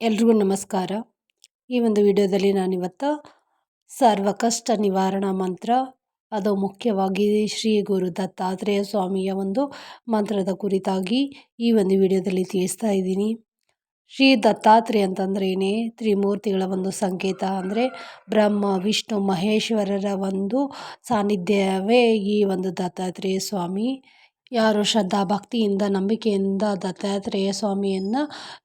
ಎಲ್ರಿಗೂ ನಮಸ್ಕಾರ. ಈ ಒಂದು ವಿಡಿಯೋದಲ್ಲಿ ನಾನಿವತ್ತು ಸರ್ವ ಕಷ್ಟ ನಿವಾರಣಾ ಮಂತ್ರ, ಅದು ಮುಖ್ಯವಾಗಿ ಶ್ರೀ ಗುರು ದತ್ತಾತ್ರೇಯ ಸ್ವಾಮಿಯ ಒಂದು ಮಂತ್ರದ ಕುರಿತಾಗಿ ಈ ಒಂದು ವಿಡಿಯೋದಲ್ಲಿ ತಿಳಿಸ್ತಾ ಇದ್ದೀನಿ. ಶ್ರೀ ದತ್ತಾತ್ರೇಯ ಅಂತಂದ್ರೇ ತ್ರಿಮೂರ್ತಿಗಳ ಒಂದು ಸಂಕೇತ ಅಂದರೆ ಬ್ರಹ್ಮ, ವಿಷ್ಣು, ಮಹೇಶ್ವರರ ಒಂದು ಸಾನ್ನಿಧ್ಯವೇ ಈ ಒಂದು ದತ್ತಾತ್ರೇಯ ಸ್ವಾಮಿ. ಯಾರು ಶ್ರದ್ಧಾ ಭಕ್ತಿಯಿಂದ, ನಂಬಿಕೆಯಿಂದ ದತ್ತಾತ್ರೇಯ ಸ್ವಾಮಿಯನ್ನು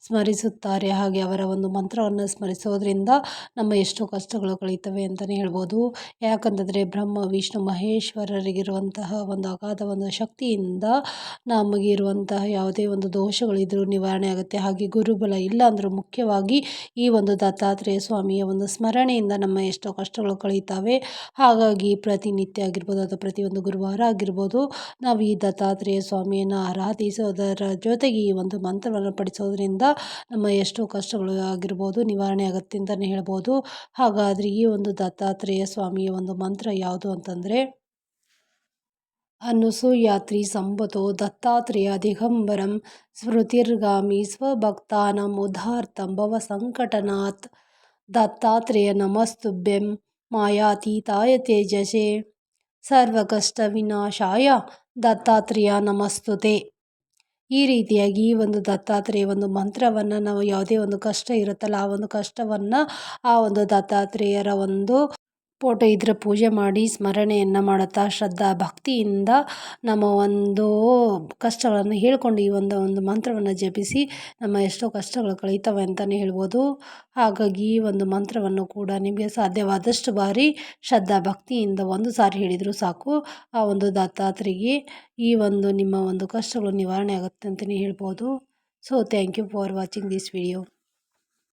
ಸ್ಮರಿಸುತ್ತಾರೆ. ಹಾಗೆ ಅವರ ಒಂದು ಮಂತ್ರವನ್ನು ಸ್ಮರಿಸೋದ್ರಿಂದ ನಮ್ಮ ಎಷ್ಟೋ ಕಷ್ಟಗಳು ಕಳೀತವೆ ಅಂತಲೇ ಹೇಳ್ಬೋದು. ಯಾಕಂತಂದರೆ ಬ್ರಹ್ಮ, ವಿಷ್ಣು, ಮಹೇಶ್ವರರಿಗಿರುವಂತಹ ಒಂದು ಅಗಾಧ ಒಂದು ಶಕ್ತಿಯಿಂದ ನಮಗಿರುವಂತಹ ಯಾವುದೇ ಒಂದು ದೋಷಗಳಿದ್ದರೂ ನಿವಾರಣೆ ಆಗುತ್ತೆ. ಹಾಗೆ ಗುರುಬಲ ಇಲ್ಲ ಅಂದರೂ ಮುಖ್ಯವಾಗಿ ಈ ಒಂದು ದತ್ತಾತ್ರೇಯ ಸ್ವಾಮಿಯ ಒಂದು ಸ್ಮರಣೆಯಿಂದ ನಮ್ಮ ಎಷ್ಟೋ ಕಷ್ಟಗಳು ಕಳೀತಾವೆ ಹಾಗಾಗಿ ಪ್ರತಿನಿತ್ಯ ಆಗಿರ್ಬೋದು ಅಥವಾ ಪ್ರತಿಯೊಂದು ಗುರುವಾರ ಆಗಿರ್ಬೋದು, ನಾವು ಈ ದತ್ತಾತ್ರೇಯ ಸ್ವಾಮಿಯನ್ನು ಆರಾಧಿಸೋದರ ಜೊತೆಗೆ ಈ ಒಂದು ಮಂತ್ರವನ್ನು ಪಡಿಸೋದ್ರಿಂದ ನಮ್ಮ ಎಷ್ಟೋ ಕಷ್ಟಗಳು ಆಗಿರ್ಬೋದು, ನಿವಾರಣೆ ಆಗುತ್ತೆ ಅಂತಲೇ ಹೇಳ್ಬೋದು. ಹಾಗಾದರೆ ಈ ಒಂದು ದತ್ತಾತ್ರೇಯ ಸ್ವಾಮಿಯ ಒಂದು ಮಂತ್ರ ಯಾವುದು ಅಂತಂದರೆ ಅನುಸೂಯಾತ್ರಿ ಸಂಬತೋ ದತ್ತಾತ್ರೇಯ ದಿಗಂಬರಂ ಸ್ಮೃತಿರ್ಗಾಮಿ ಸ್ವಭಕ್ತಾನಂ ಉದಾರ್ಥಂ ಭವ ಸಂಕಟನಾಥ್ ದತ್ತಾತ್ರೇಯ ನಮಸ್ತುಭ್ಯಂ ಮಾಯಾತೀತಾಯ ತೇಜಸೆ. ಸರ್ವಕಷ್ಟ ವಿನಾಶಾಯ ದತ್ತಾತ್ರೇಯ ನಮಸ್ತುತೆ. ಈ ರೀತಿಯಾಗಿ ಈ ಒಂದು ದತ್ತಾತ್ರೇಯ ಒಂದು ಮಂತ್ರವನ್ನು ನಾವು ಯಾವುದೇ ಒಂದು ಕಷ್ಟ ಇರುತ್ತಲ್ಲ, ಆ ಒಂದು ಕಷ್ಟವನ್ನು ಆ ಒಂದು ದತ್ತಾತ್ರೇಯರ ಒಂದು ಫೋಟೋ ಇದ್ರೆ ಪೂಜೆ ಮಾಡಿ ಸ್ಮರಣೆಯನ್ನು ಮಾಡುತ್ತಾ ಶ್ರದ್ಧಾ ಭಕ್ತಿಯಿಂದ ನಮ್ಮ ಒಂದು ಕಷ್ಟಗಳನ್ನು ಹೇಳ್ಕೊಂಡು ಈ ಒಂದು ಒಂದು ಮಂತ್ರವನ್ನು ಜಪಿಸಿ ನಮ್ಮ ಎಷ್ಟೋ ಕಷ್ಟಗಳು ಕಳೀತವೆ ಅಂತಲೇ ಹೇಳ್ಬೋದು. ಹಾಗಾಗಿ ಈ ಒಂದು ಮಂತ್ರವನ್ನು ಕೂಡ ನಿಮಗೆ ಸಾಧ್ಯವಾದಷ್ಟು ಬಾರಿ ಶ್ರದ್ಧಾ ಭಕ್ತಿಯಿಂದ ಒಂದು ಸಾರಿ ಹೇಳಿದರೂ ಸಾಕು. ಆ ಒಂದು ದತ್ತಾತ್ರಿಗೆ ಈ ಒಂದು ನಿಮ್ಮ ಒಂದು ಕಷ್ಟಗಳು ನಿವಾರಣೆ ಆಗುತ್ತೆ ಅಂತಲೇ ಹೇಳ್ಬೋದು. So thank you for watching this video